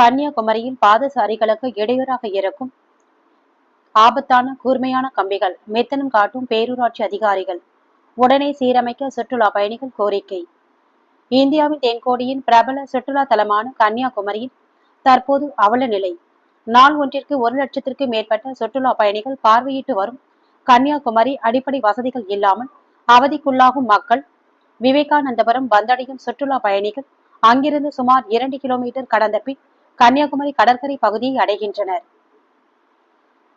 கன்னியாகுமரியில் பாதசாரிகளுக்கு இடையூறாக இருக்கும் ஆபத்தான கூர்மையான கம்பிகள் மெத்தனம் காட்டும் பேரூராட்சி அதிகாரிகள் உடனே சீரமைக்க சுற்றுலா பயணிகள் கோரிக்கை. இந்தியாவின் தென்கோடியின் பிரபல சுற்றுலா தலமான கன்னியாகுமரியில் தற்போது அவல நிலை. நாள் ஒன்றிற்கு ஒரு லட்சத்திற்கு மேற்பட்ட சுற்றுலா பயணிகள் பார்வையிட்டு வரும் கன்னியாகுமரி அடிப்படை வசதிகள் இல்லாமல் அவதிக்குள்ளாகும் மக்கள் விவேகானந்தபுரம் வந்தடையும் சுற்றுலா பயணிகள் அங்கிருந்து சுமார் இரண்டு கிலோமீட்டர் கடந்த பின் கன்னியாகுமரி கடற்கரை பகுதியை அடைகின்றனர்.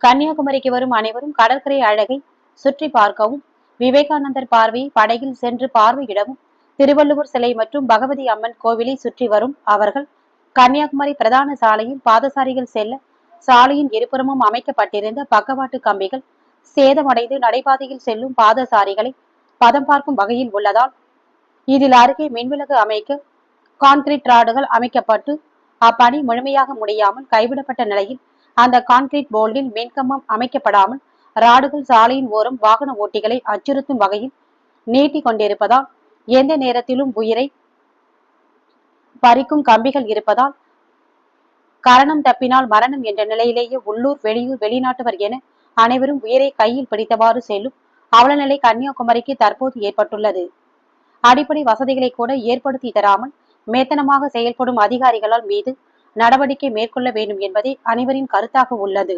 கன்னியாகுமரிக்கு வரும் அனைவரும் கடற்கரை அழகை சுற்றி பார்க்கவும் விவேகானந்தர் பார்வையை படகில் சென்று பார்வையிடவும் திருவள்ளுவர் சிலை மற்றும் பகவதி அம்மன் கோவிலை சுற்றி வரும் அவர்கள் கன்னியாகுமரி பிரதான சாலையில் பாதசாரிகள் செல்ல சாலையின் இருபுறமும் அமைக்கப்பட்டிருந்த பக்கவாட்டு கம்பிகள் சேதமடைந்து நடைபாதையில் செல்லும் பாதசாரிகளை பதம் பார்க்கும் வகையில் உள்ளதால் இதில் அருகே மின்விளக்கு அமைக்க கான்கிரீட் ராடுகள் அமைக்கப்பட்டு அப்பணி முழுமையாக முடியாமல் கைவிடப்பட்ட நிலையில் அந்த கான்கிரீட் போல்டில் மின்கம்பம் அமைக்கப்படாமல் ராடுகள் சாலையின் ஓரம் வாகன ஓட்டிகளை அச்சுறுத்தும் வகையில் நீட்டிக் கொண்டிருப்பதால் எந்த நேரத்திலும் உயிரை பறிக்கும் கம்பிகள் இருப்பதால் கரணம் தப்பினால் மரணம் என்ற நிலையிலேயே உள்ளூர் வெளியூர் வெளிநாட்டவர் என அனைவரும் உயிரை கையில் பிடித்தவாறு செல்லும் அவலநிலை கன்னியாகுமரிக்கு தற்போது ஏற்பட்டுள்ளது. அடிப்படை வசதிகளை கூட ஏற்படுத்தி தராமல் மேத்தனமாக செயல்படும் அதிகாரிகளால் மீது நடவடிக்கை மேற்கொள்ள வேண்டும் என்பதே அனைவரின் கருத்தாக உள்ளது.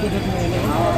good morning.